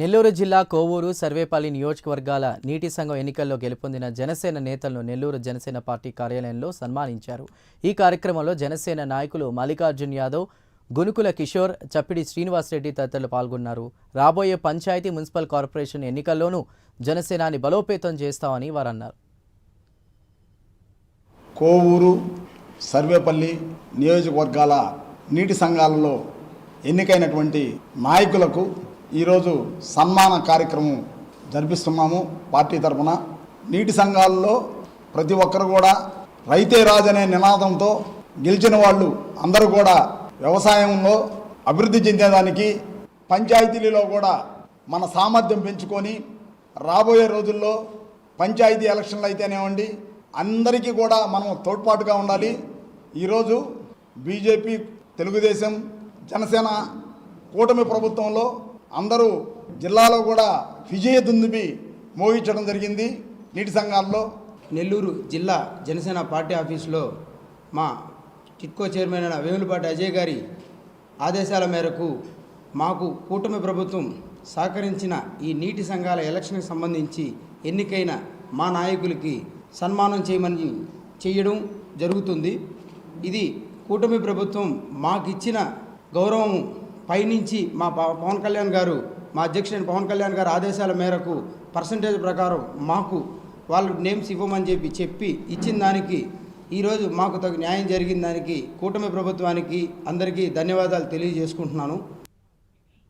నెల్లూరు జిల్లా కోవూరు సర్వేపల్లి నియోజకవర్గాల నీటి సంఘం ఎన్నికల్లో గెలుపొందిన జనసేన నేతలను నెల్లూరు జనసేన పార్టీ కార్యాలయంలో సన్మానించారు. ఈ కార్యక్రమంలో జనసేన నాయకులు మల్లికార్జున్ యాదవ్ గునుకుల కిషోర్ చప్పిడి శ్రీనివాసరెడ్డి తదితరులు పాల్గొన్నారు. రాబోయే పంచాయతీ మున్సిపల్ కార్పొరేషన్ ఎన్నికల్లోనూ జనసేనాని బలోపేతం చేస్తామని వారన్నారు. కోవూరు సర్వేపల్లి నియోజకవర్గాల నీటి సంఘాలలో ఎన్నికైనటువంటి నాయకులకు ఈరోజు సన్మాన కార్యక్రమం జరిపిస్తున్నాము పార్టీ తరఫున. నీటి సంఘాలలో ప్రతి ఒక్కరు కూడా రైతే రాజు అనే నినాదంతో గెలిచిన వాళ్ళు అందరూ కూడా వ్యవసాయంలో అభివృద్ధి చెందేదానికి పంచాయతీలలో కూడా మన సామర్థ్యం పెంచుకొని రాబోయే రోజుల్లో పంచాయతీ ఎలక్షన్లు అయితేనేవ్వండి అందరికీ కూడా మనం తోడ్పాటుగా ఉండాలి. ఈరోజు బీజేపీ తెలుగుదేశం జనసేన కూటమి ప్రభుత్వంలో అందరూ జిల్లాలో కూడా విజయ దుందుబి మోగించడం జరిగింది. నీటి సంఘాల్లో నెల్లూరు జిల్లా జనసేన పార్టీ ఆఫీసులో మా టిట్కో చైర్మన్ అయిన వేములపాటి అజయ్ గారి ఆదేశాల మేరకు మాకు కూటమి ప్రభుత్వం సహకరించిన ఈ నీటి సంఘాల ఎలక్షన్కి సంబంధించి ఎన్నికైన మా నాయకులకి సన్మానం చేయమని చేయడం జరుగుతుంది. ఇది కూటమి ప్రభుత్వం మాకిచ్చిన గౌరవం పైనుంచి మా పవన్ కళ్యాణ్ గారు మా అధ్యక్షుడైన పవన్ కళ్యాణ్ గారు ఆదేశాల మేరకు పర్సంటేజ్ ప్రకారం మాకు వాళ్ళు నేమ్స్ ఇవ్వమని చెప్పి చెప్పి ఇచ్చిన దానికి ఈరోజు మాకు తగు న్యాయం జరిగిన దానికి కూటమి ప్రభుత్వానికి అందరికీ ధన్యవాదాలు తెలియజేసుకుంటున్నాను.